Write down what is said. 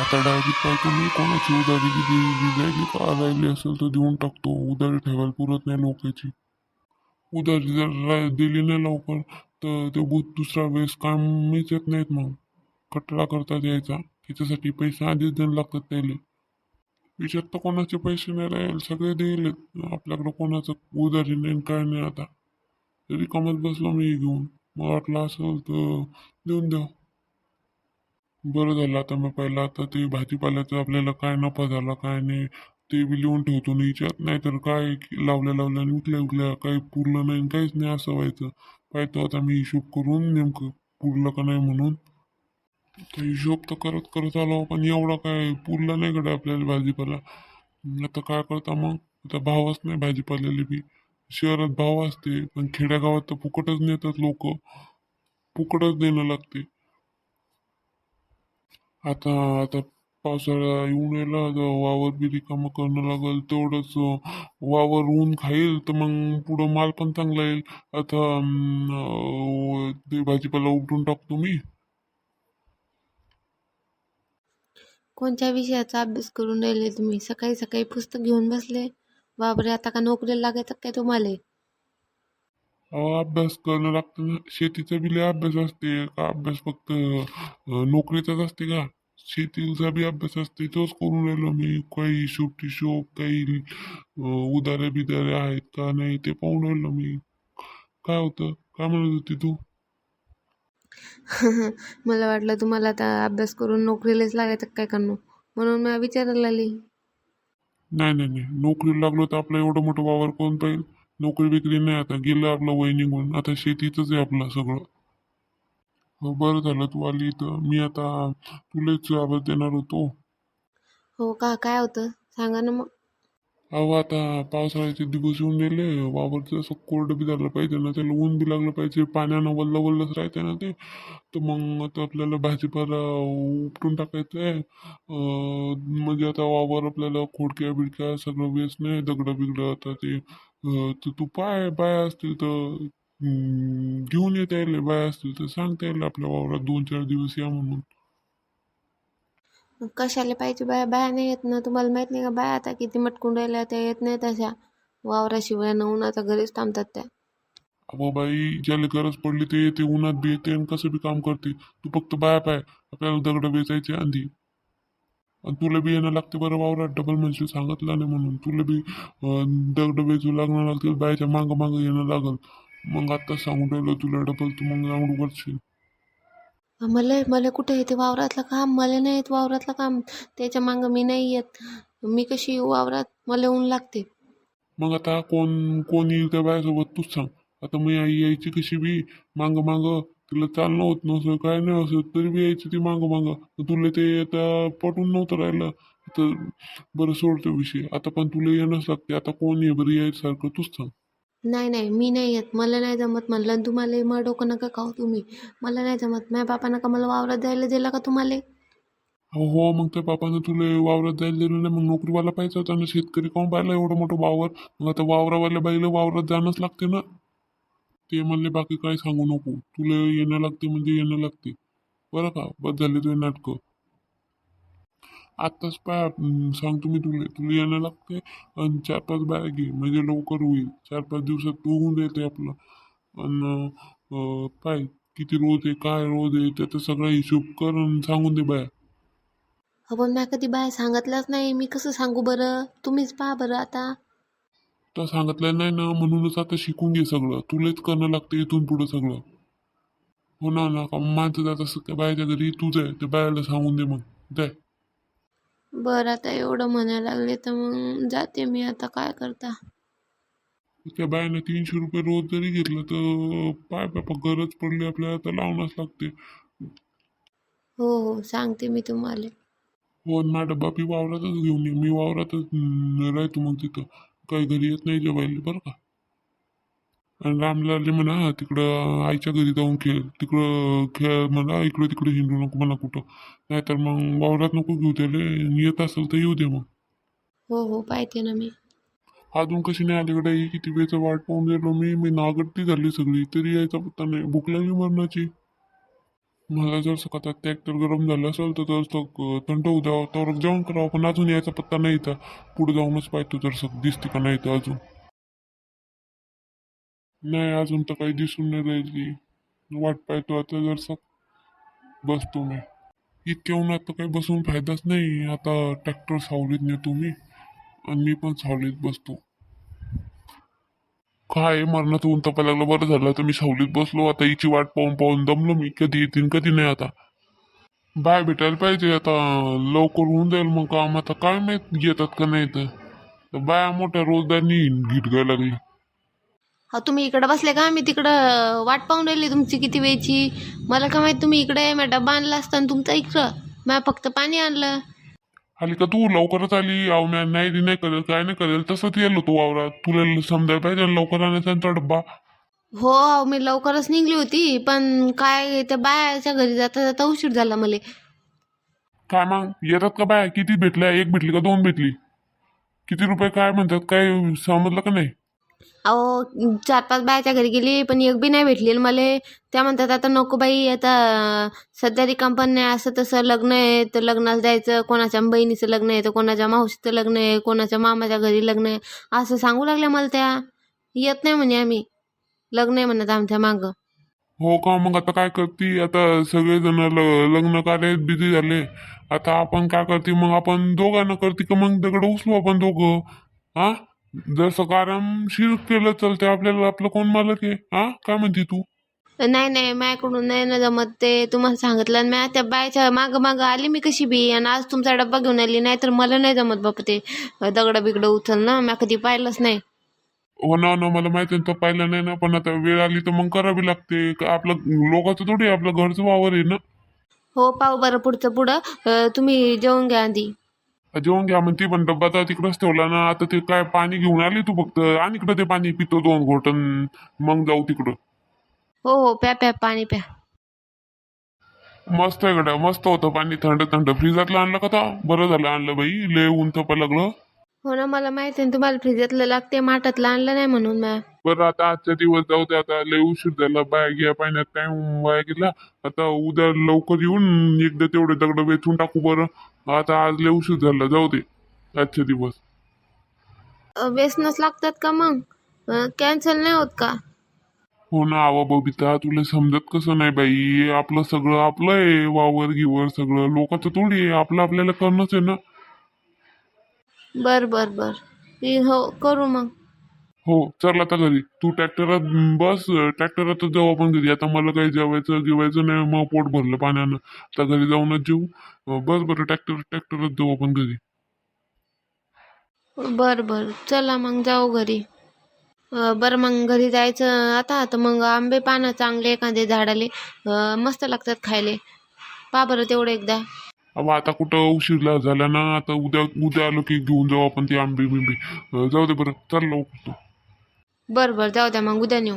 आता डायरेक्ट काय तुम्ही कोणाची उधारी दिली राहिली का राहिली असेल तर देऊन टाकतो. उधारी ठेवायला पुरत नाही लोकांची. उधारी जर रा- दिली नाही लवकर तर ते भूत दुसरा वेळेस कामीच येत नाहीत मग. कटला करता यायचा. त्याच्यासाठी पैसे आधीच द्यायला लागतात त्याला. विचार तर कोणाचे पैसे नाही राहील सगळे देईल आपल्याकडं कोणाचं उधारी नाही काय नाही आता. तरी कमत बसलो मी घेऊन. मग वाटलं असेल तर देऊन द्या. बरं झालं. आता मी पहिला आता ते भाजीपाल्याचं आपल्याला काय नफा झाला काय नाही ते बी लिहून ठेवतो. ना विचार नाहीतर काय लावल्या लावल्या आणि विकल्या विकल्या काही पुरलं नाही आणि काहीच नाही असं व्हायचं. पाहतो आता मी हिशोब करून नेमकं पुरलं का नाही म्हणून. तर हिशोब तर करत करत आलो पण एवढा काय पुरला नाही कडे आपल्याला भाजीपाला. आता काय करता मग? आता भावच नाही भाजीपाल्याला बी. शहरात भाव असते पण खेड्यागावात तर फुकटच नेतात लोक. फुकटच देणं लागते. आता आता पावसाळा येऊन राहिला आता वावर बी रिकामं करणं लागल तेवढंच वावर ऊन खाईल तर मग पुढं माल पण चांगला येईल. आता अं, ते भाजीपाला उपटून टाकतो मी. कोणत्या विषयाचा अभ्यास करून राहिले तुम्ही? सकाळी सकाळी पुस्तक घेऊन बसले. बापरे आता का नोकरीला लागायचं काय तुम्हाला? अभ्यास करणं लागतं ना. शेतीचा बी लय अभ्यास असते. का अभ्यास फक्त नोकरीचाच असते का? शेतीचा बी अभ्यास असते. तोच करून राहिलो मी. काही हिशोब टिशोब काही अं, उधारे बिधारे आहेत का नाही ते पाहून राहिलो मी. काय होतं? काय म्हणत होती तू? मला वाटलं तुम्हाला आता अभ्यास करून नोकरीलाच लागायचं काय करणं म्हणून मी विचारायला आली नाही नाही नाही. नोकरीला लागलो तर आपलं एवढं मोठं वावर कोण पाहिजे नोकरी बिकरी नाही आता गेलं आपलं वय निघून. आता शेतीचंच आहे आपलं सगळं. हो बरं झालं तू आली तर मी आता तुलाच आवाज देणार होतो. हो का? काय होतं? सांगा ना मग. अहो आता पावसाळ्याचे दिवस येऊन गेले. वावरचं असं कोरडं बी झालं पाहिजे ना. त्याला ऊन बी लागलं पाहिजे. पाण्यानं वल्ल वल्लच राहते ना ते. तर मग आता आपल्याला भाजीपाला उपटून टाकायचं आहे. म्हणजे आता वावर आपल्याला खोडक्या बिडक्या सगळं वेच नाही. दगडं बिगडं आता ते अं, तर तू पाय बाया असतील तर अं, घेऊन येता येईल बाया असतील तर सांगता येईल आपल्या वावरात दोन चार दिवस या म्हणून. कशाला पाहिजे बाया? बाया नाही येत ना. तुम्हाला माहीत नाही का बाया आता किती मटकून राहिल्या त्या? येत नाही तशा वावराशिवाय नवून आता घरीच थांबतात त्या. अहो बाई ज्याला गरज पडली ते येते उन्हात बी येते आणि कसं बी काम करते. तू फक्त बाया पाय. आपल्याला दगड वेचायचे आधी. आणि तुला बी येणं लागते बरं वावरात डबल म्हणजे सांगितलं नाही म्हणून. तुला बी दगड वेचू लागणार लागतील बायच्या मागं मागं येणं लागल. मग आता सांगून राहिलं तुला डबल तू मग आवडू करशील मला मला कुठे येते वावरातलं काम? मला नाही येत वावरातलं काम. त्याच्या मागं मी नाही येत. मी कशी येऊ वावरात? मला ऊन लागते. मग आता कोण कोण येईल त्या बायासोबत तूच सांग. आता मी आई यायची कशी बी मागं मागं तिला चालणं होत नव्हतं काय नाही असं तरी बी यायची ती मागं मागं. तुला ते आता पटून नव्हतं राहिलं. तर बरं सोडतो विषय. आता पण तुला येणंच लागते आता कोण ये बरं यायसारखं? तूच सांग नाही नाही मी नाही येत. मला नाही जमत म्हणलं. आणि तुम्हाला मग डोकं नका खाऊ तुम्ही. मला नाही जमत. माझ्या बापानं का मला वावरात जायला दिला का तुम्हाला? हो हो मग त्या बापानं तुला वावरात जायला दिलं नाही. मग नोकरीवाला पाहिजे होता ना. शेतकरी काऊन पाहिला एवढं मोठं वावर? मग आता वावरावाल्या बाईला वावरात जाणंच लागते ना. ते म्हणले बाकी काय सांगू नको. तुला येणं लागते म्हणजे येणं लागते. बरं का? बस झाले तुझे नाटकं. आत्ताच पाय सांगतो मी तुला. तुला येणं लागते आणि चार पाच बाया घे. म्हणजे लवकर होईल. चार पाच दिवसात तू होऊन जाते आपलं. आणि पाय किती रोज आहे काय रोज आहे त्याचा सगळा हिशोब कर आणि सांगून दे बाया. हो पण मी कधी बाय सांगितलंच नाही. मी कसं सांगू बरं? तुम्हीच पहा बरं आता. तर सांगितलं नाही ना म्हणूनच आता शिकून घे सगळं. तुलाच करणं लागतं इथून पुढं सगळं. हो ना ना का माझं जात असं त्या बायाच्या घरी तूच आहे त्या बायाला सांगून दे मग. जाय. बरं आता एवढं म्हणायला लागले तर मग जाते मी. आता काय करता? त्या बायानं तीनशे रुपये रोज जरी घेतलं तर पाय बापा गरज पडली आपल्याला तर लावणंच लागते. हो हो सांगते मी तुम्हाला. हो आणि माझा डब्बा बी वावरातच घेऊन ये. मी वावरातच राहतो मग तिथं. काही घरी येत नाही जेवायला बरं का? आणि रामलाले म्हणा तिकडं आईच्या घरी जाऊन खेळ. तिकडं खेळ म्हणा इकडं तिकडं हिंडू नको म्हणा कुठं. नाहीतर मग वावरात नको घेऊ त्याले. येत असेल तर येऊ दे मग. हो हो पाहते ना मी. अजून कशी नाही अलीकडे किती वेळचं वाट पाहून गेलो मी. मी नागट्टी झाली सगळी. तरी यायचा पत्ता नाही. भूक लागली मरणाची. मला जर सकाळ ट्रॅक्टर गरम झालं असेल तर जर थंड होऊ द्यावं तर जेवण करावं पण अजून यायचा पत्ता नाही तर पुढे जाऊनच पाहतो जर सग दिसते का नाही तर अजून. नाही अजून तर काही दिसून नाही राहिली वाट पाहतो आता जर सक बसतो मी. इतक्या उन्हात तर काही बसून फायदाच नाही. आता ट्रॅक्टर सावलीत नेतो मी. आणि मी पण सावलीत बसतो. काय मरणाचं ऊन तपायला लागलं? बरं झालं तर मी सावलीत बसलो आता हिची वाट पाहून पाहून दमलो मी. कधी येतील कधी नाही आता. बाय भेटायला पाहिजे आता लवकर होऊन जाईल मग काम. आता काय माहीत येतात का नाही तर. तर बाया मोठ्या रोजदारनी गीत गायला लागली हा तुम्ही इकडं बसले का? मी तिकडं वाट पाहून राहिली तुमची किती वेळची. मला का माहीत तुम्ही इकडे मी बांधला आणला असता आणि तुमचा इकडं. मी फक्त पाणी आणलं. आली का तू लवकरच आली? अहो म्या नाही रे नाही करेल काय नाही करेल. तसंच येलो तू वावरात. तुला समजायला पाहिजे ना लवकर आणायचा डब्बा. हो अहो, मी लवकरच निघली होती पण काय त्या बायाच्या घरी जाता जाता उशीर झाला मला. काय मग? येतात का बाया? किती भेटल्या? एक भेटली का दोन भेटली? किती रुपये काय म्हणतात? काय समजलं का नाही? अहो चार पाच बायाच्या घरी गेली पण एक बी नाही भेटली. मला त्या म्हणतात आता नको बाई आता सध्या रिकाम पण नाही असं तसं लग्न आहे तर लग्नाला जायचं. कोणाच्या बहिणीचं लग्न आहे तर कोणाच्या मावशीचं लग्न आहे कोणाच्या मामाच्या घरी लग्न आहे. असं सांगू लागल्या मला त्या. येत नाही म्हणे आम्ही. लग्न आहे म्हणत आमच्या मागं. हो का? मग आता काय करती? आता सगळेजण ल- लग्न कार्यात बिझी झाले. आता आपण काय करते? मग आपण दोघांना करते का? मग दगड उचलू आपण दोघं? हा जसं आरामशीर केलं चालते आपल्याला आपलं कोण मालक आहे? हा? काय म्हणते तू? नाही नाही माझ्याकडून नाही ना जमत ते. तुम्हाला सांगितलं आणि मी त्या बायच्या मागं मागं आली मी कशी बी. आणि आज तुमचा डब्बा घेऊन आली नाही तर मला नाही जमत बापा ते. दगडं बिगडं उचल ना मी कधी पाहिलंच नाही. हो ना ना मला माहिती आहे, तो पाहिलं नाही ना पण आता वेळ आली तर मग करावी लागते. का आपलं लोकांचं थोडी आहे, आपलं घरचं वावर आहे ना. हो पाहू बरं पुढचं पुढं. अं, तुम्ही जेवून घ्या आधी. जेवण घ्या म्हणते पण डब्बा तर तिकडंच ठेवला ना आता ते काय पाणी घेऊन आली तू फक्त. आणि इकडं ते पाणी पितो दोन घोटन. मग जाऊ तिकडं. हो हो प्या प्या पाणी प्या. मस्त आहे गड्या मस्त होतं पाणी थंड थंड. फ्रीजातलं आणलं का आता बरं झालं आणलं बाई लय ऊन तपा लागलं. हो ना मला माहिती आहे तुम्हाला फ्रीजातलं लागते माठातलं आणलं नाही म्हणून बरं आता आजच्या दिवस जाऊ दे आता लय उशीर झाला बाया घ्या पाण्यात टाइम वाया गेला. आता उद्या लवकर येऊन एकदा तेवढे दगड वेचून टाकू बरं. आता आज लय उशीर झाला जाऊ दे. आजचे दिवस. व्यसनच लागतात का मग? कॅन्सल नाही होत का? हो ना आवा बबिता तुला समजत कसं नाही बाई? आपलं सगळं आपलं आहे वावर गिवर सगळं. लोकांचं थोडी आहे आपलं आपल्याला करणंच आहे ना. बर बर बर. हो करू मग. हो चल आता घरी. तू ट्रॅक्टरात बस ट्रॅक्टरातच जाऊ आपण घरी. आता मला काही जेवायचं गिवायचं नाही मग पोट भरलं पाण्यानं. आता घरी जाऊनच जेऊ. बस बरं ट्रॅक्टर ट्रॅक्टरात जाऊ आपण घरी. बर बर. चला मग जाऊ घरी. बरं मग घरी जायचं आता. तर मग आंबे पानं चांगले एखादे झाडाले. मस्त लागतात खायले. पा बरं तेवढं एकदा. अहो आता कुठं उशीर झाला ना. आता उद्या उद्या आलो की घेऊन जाऊ आपण ते आंबे बिंबे जाऊ दे बरं. चल लवकर बरं बरं. जाऊ द्या मग उद्या नेऊ.